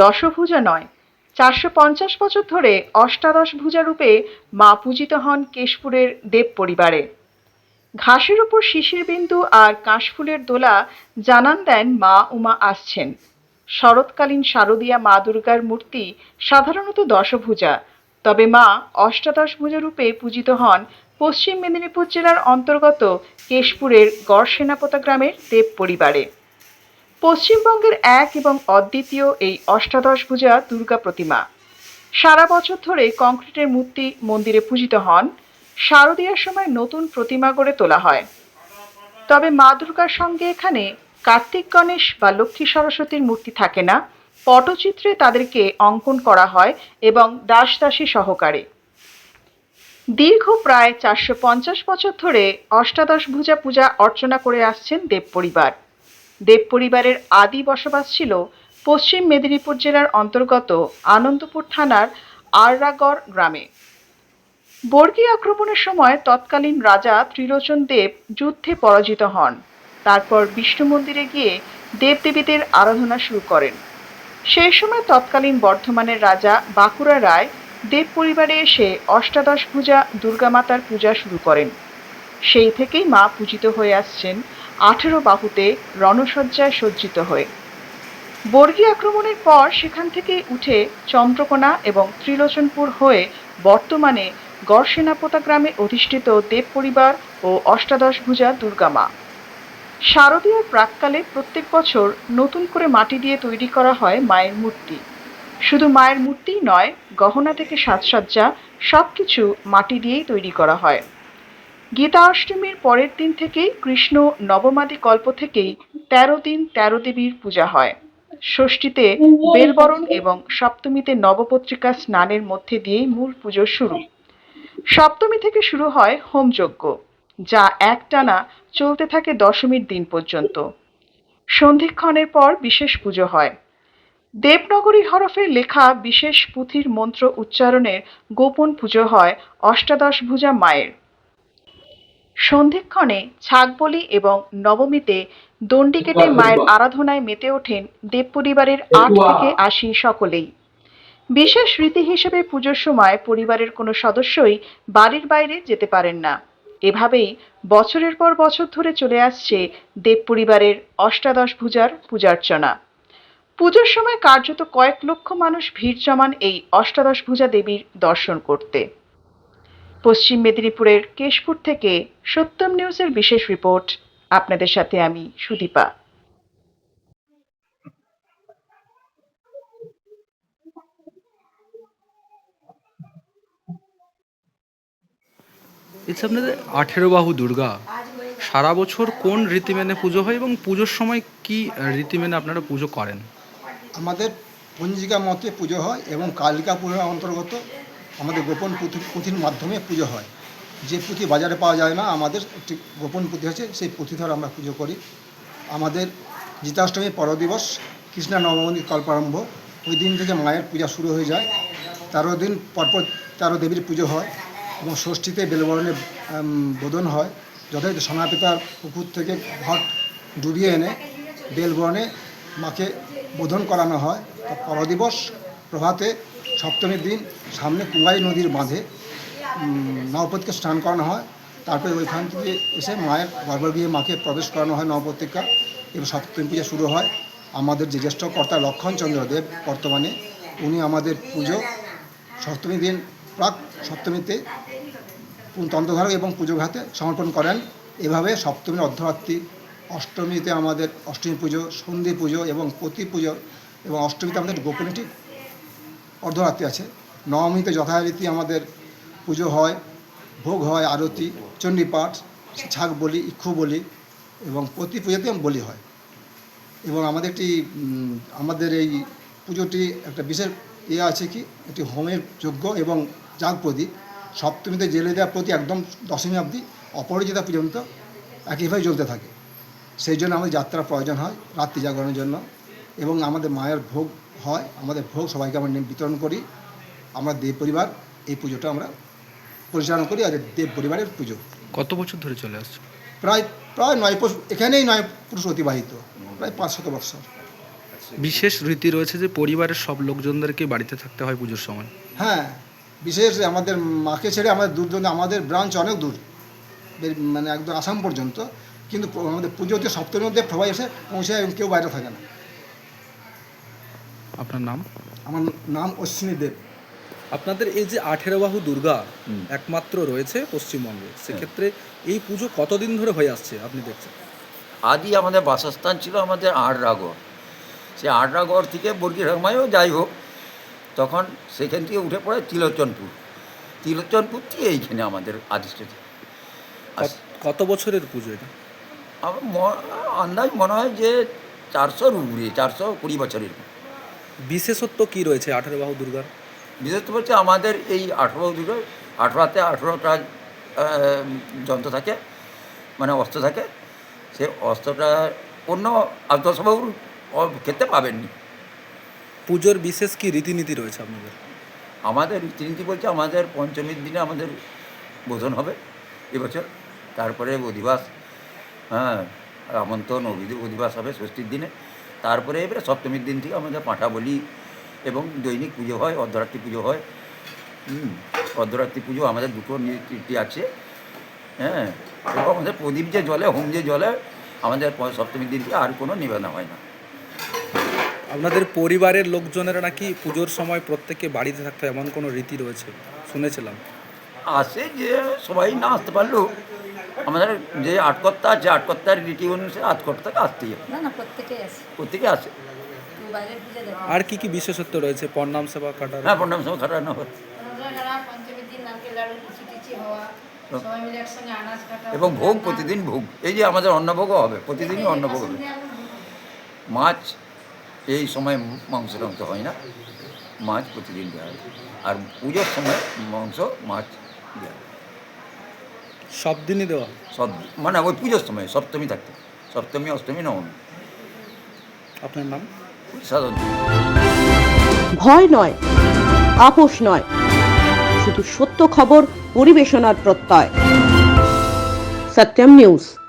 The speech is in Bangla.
দশভুজা নয়। চারশো পঞ্চাশ বছর ধরে অষ্টাদশ ভুজা রূপে মা পূজিত হন কেশপুরের দেব পরিবারে। ঘাসের উপর শিশির বিন্দু আর কাশফুলের দোলা জানান দেন মা উমা আসছেন। শরৎকালীন শারদীয়া মা দুর্গার মূর্তি সাধারণত দশভুজা, তবে মা অষ্টাদশ ভুজা রূপে পূজিত হন পশ্চিম মেদিনীপুর জেলার অন্তর্গত কেশপুরের গড়সেনাপোতা গ্রামের দেব পরিবারে। পশ্চিমবঙ্গের এক এবং অদ্বিতীয় এই অষ্টাদশ ভুজা দুর্গা প্রতিমা। সারা বছর ধরে কংক্রিটের মূর্তি মন্দিরে পূজিত হন। শারদীয়ার সময় নতুন প্রতিমা গড়ে তোলা হয়। তবে মা দুর্গার সঙ্গে এখানে কার্তিক গণেশ বা লক্ষ্মী সরস্বতীর মূর্তি থাকে না। পটচিত্রে তাদেরকে অঙ্কন করা হয় এবং দাস দাসী সহকারে। দীর্ঘ প্রায় চারশো পঞ্চাশ বছর ধরে অষ্টাদশ ভুজা পূজা অর্চনা করে আসছেন দেব পরিবার। দেব পরিবারের আদি বসবাস ছিল পশ্চিম মেদিনীপুর জেলার অন্তর্গত আনন্দপুর থানার আররাগড় গ্রামে। বর্গী আক্রমণের সময় তৎকালীন রাজা ত্রিলোচন দেব যুদ্ধে পরাজিত হন। তারপর বিষ্ণু মন্দিরে গিয়ে দেবদেবীদের আরাধনা শুরু করেন। সেই সময় তৎকালীন বর্ধমানের রাজা বাঁকুড়া রায় দেব পরিবারে এসে অষ্টাদশ পূজা, দুর্গামাতার পূজা শুরু করেন। সেই থেকেই মা পূজিত হয়ে আসছেন আঠেরো বাহুতে রণসজ্জায় সজ্জিত হয়ে। বর্গী আক্রমণের পর সেখান থেকে উঠে চন্দ্রকোনা এবং ত্রিলোচনপুর হয়ে বর্তমানে গড়সেনাপোতা গ্রামে অধিষ্ঠিত দেব পরিবার ও অষ্টাদশ ভুজা দুর্গা মা। শারদীয়ার প্রাককালে প্রত্যেক বছর নতুন করে মাটি দিয়ে তৈরি করা হয় মায়ের মূর্তি। শুধু মায়ের মূর্তিই নয়, গহনা থেকে সাজসজ্জা সব কিছু মাটি দিয়েই তৈরি করা হয়। গীতা অষ্টমীর পরের দিন থেকেই কৃষ্ণ নবমাদি কল্প থেকেই তেরো দিন তেরো দেবীর পূজা হয়। ষষ্ঠীতে বেলবরণ এবং সপ্তমীতে নবপত্রিকা স্নানের মধ্যে দিয়েই মূল পুজো শুরু। সপ্তমী থেকে শুরু হয় হোমযজ্ঞ, যা একটানা চলতে থাকে দশমীর দিন পর্যন্ত। সন্ধিক্ষণের পর বিশেষ পুজো হয়। দেবনগরী হরফে লেখা বিশেষ পুঁথির মন্ত্র উচ্চারণের গোপন পুজো হয় অষ্টাদশ ভুজা মায়ের। সন্ধিক্ষণে ছাগবলি এবং নবমীতে দণ্ডি কেটে মায়ের আরাধনায় মেতে ওঠেন দেব পরিবারের আট থেকে আশি সকলেই। বিশেষ রীতি হিসেবে পুজোর সময় পরিবারের কোনো সদস্যই বাড়ির বাইরে যেতে পারেন না। এভাবেই বছরের পর বছর ধরে চলে আসছে দেব পরিবারের অষ্টাদশ ভুজার পূজার্চনা। পুজোর সময় কার্যত কয়েক লক্ষ মানুষ ভিড় জমান এই অষ্টাদশ ভুজা দেবীর দর্শন করতে। পশ্চিম মেদিনীপুরের কেশপুর থেকে সত্যম নিউজের বিশেষ রিপোর্ট। আপনাদের সাথে আমি সুদীপা। ইটস আপনাদের আঠেরো বাহু দুর্গা। সারা বছর কোন রীতি মেনে পুজো হয় এবং পুজোর সময় কি রীতি মেনে আপনারা পুজো করেন? আমাদের পঞ্জিকা মতে পুজো হয় এবং কালিকা পুজোর অন্তর্গত আমাদের গোপন পুঁথি, পুঁথির মাধ্যমে পুজো হয়। যে পুঁথি বাজারে পাওয়া যায় না, আমাদের একটি গোপন পুঁথি আছে, সেই পুঁথি ধরে আমরা পুজো করি। আমাদের জিতাষ্টমী পরদিবস, কৃষ্ণা নবমী কল্পারম্ভ ওই দিন থেকে মায়ের পূজা শুরু হয়ে যায়। তেরো দিন পরপর তেরো দেবীর পুজো হয় এবং ষষ্ঠীতে বেলবরণে বোধন হয়। যথাযথ সোনাপিতার পুকুর থেকে ঘট ডুবিয়ে এনে বেলবরণে মাকে বোধন করানো হয়। পরদিবস প্রভাতে সপ্তমীর দিন সামনে কুঙ্গাই নদীর বাঁধে নবপতিকে স্নান করানো হয়। তারপরে ওইখান থেকে এসে মায়ের গর্ভগৃহে মাকে প্রবেশ করানো হয় নবপত্রিকা এবং সপ্তমী পূজা শুরু হয়। আমাদের যে জ্যেষ্ঠ কর্তা লক্ষণচন্দ্র দেব বর্তমানে, উনি আমাদের পুজো সপ্তমী দিন প্রাক সপ্তমীতে তন্ত্রধারক এবং পুজো ঘাতে সমর্পণ করেন। এভাবে সপ্তমীর অর্ধরাত্রি, অষ্টমীতে আমাদের অষ্টমী পুজো, সন্ধি পুজো এবং প্রতি পুজো এবং অষ্টমীতে আমাদের গোপনীটি অর্ধরাত্রি আছে। নবমীতে যথারীতি আমাদের পুজো হয়, ভোগ হয়, আরতি চণ্ডীপাঠ ছাগ বলি, ইক্ষু বলি এবং প্রতি পুজোতে বলি হয়। এবং আমাদের একটি আমাদের এই পুজোটি একটা বিশেষ ইয়ে আছে কি, একটি হোমের যোগ্য এবং যাগ প্রদীপ। সপ্তমীতে জেলে দেওয়া প্রতি একদম দশমী অবধি অপরাজিতা পর্যন্ত একইভাবে জ্বলতে থাকে। সেই জন্য আমাদের যাত্রার প্রয়োজন হয় রাত্রি জাগরণের জন্য এবং আমাদের মায়ের ভোগ হয় আমাদের ভোগ সবাইকে আমরা বিতরণ করি। আমরা দেব পরিবার এই পুজোটা আমরা পরিচালনা করি আর দেব পরিবারের পুজো। কত বছর ধরে চলে আসছে? প্রায় প্রায় নয় পুরুষ এখানেই নয় পুরুষ অতিবাহিত প্রায় পাঁচ শত বৎসর। বিশেষ রীতি রয়েছে যে পরিবারের সব লোকজনদেরকে বাড়িতে থাকতে হয় পুজোর সময়। হ্যাঁ বিশেষ আমাদের মাকে ছেড়ে আমাদের দূর দূর আমাদের ব্রাঞ্চ অনেক দূর মানে একদম আসাম পর্যন্ত। কিন্তু আমাদের পুজোতে সপ্তমীর মধ্যে সবাই এসে পৌঁছায় এবং কেউ বাইরে থাকে না। আপনার নাম? আমার নাম অশ্বিনী দেব। আপনাদের এই যে আঠেরো বাহু দুর্গা একমাত্র রয়েছে পশ্চিমবঙ্গে সেক্ষেত্রে এই পুজো কতদিন ধরে হয়ে আসছে আপনি দেখছেন? আদি আমাদের বাসস্থান ছিল আমাদের আড়রাগড়। সে আড়রাগড় থেকে বর্গি ঠাকুমায়ও যাই হোক তখন সেখান থেকে উঠে পড়ে তিলোচনপুর। তিলোচনপুর থেকে এইখানে আমাদের আদিষ্ঠিত আর কত- কত বছরের পুজো এটা? আমার আন্দাজ মনে হয় যে চারশোর উপরে চারশো কুড়ি বছরের বিশেষত্ব কি রয়েছে আঠেরো বাহু দুর্গার? বিশেষ করে হচ্ছে আমাদের এই আঠেরো দুটো আঠেরোতে আঠেরোটা যন্ত্র থাকে মানে অস্ত্র থাকে। সে অস্ত্রটা অন্য আত্মসভার ক্ষেত্রে পাবেননি। পুজোর বিশেষ কি রীতিনীতি রয়েছে আপনাদের? আমাদের রীতিনীতি বলছে আমাদের পঞ্চমীর দিনে আমাদের বোধন হবে এবছর। তারপরে অধিবাস হ্যাঁ আমন্ত্রণ অধিবাস হবে ষষ্ঠীর দিনে। তারপরে এবারে সপ্তমীর দিন থেকে আমাদের পাঁঠা বলি এবং দৈনিক পুজো হয়, অর্ধরাত্রি পুজো হয়। অর্ধরাত্রি পুজো আমাদের দুটো নীতি আছে। হ্যাঁ এবং আমাদের প্রদীপ যে জলে হোম যে জলে আমাদের সপ্তমীর দিন থেকে আর কোনো নিবেদন হয় না। আপনাদের পরিবারের লোকজনেরা নাকি পুজোর সময় প্রত্যেকে বাড়িতে থাকতে, এমন কোনো রীতি রয়েছে? শুনেছিলাম। আসে যে সবাই না আসতে পারলেও আমাদের যে আটকর্তা আছে আটকর্তার রীতি অনুসারে আটকর্তাকে আসতেই হবে। না প্রত্যেকে আসে। আর কি কি বিশেষত্ব রয়েছে? প্রণাম সেবা কাটার হ্যাঁ প্রণাম সময় খাটানো হয়। কাটা এবং ভোগ প্রতিদিন ভোগ। এই যে আমাদের অন্নভোগও হবে প্রতিদিনই অন্নভোগ হবে। মাছ এই সময় মাংস টাংস হয় না। মাছ প্রতিদিন দেওয়া হয়। আর পুজোর সময় মাংস মাছ সব দিনই দেওয়া সব মানে ওই পুজোর সময় সপ্তমী থাকতে। সপ্তমী অষ্টমী নবমী। আপনার নাম? ভয় নয় আপোষ নয়। শুধু সত্য খবর পরিবেশনার প্রত্যয়। সত্যম নিউজ।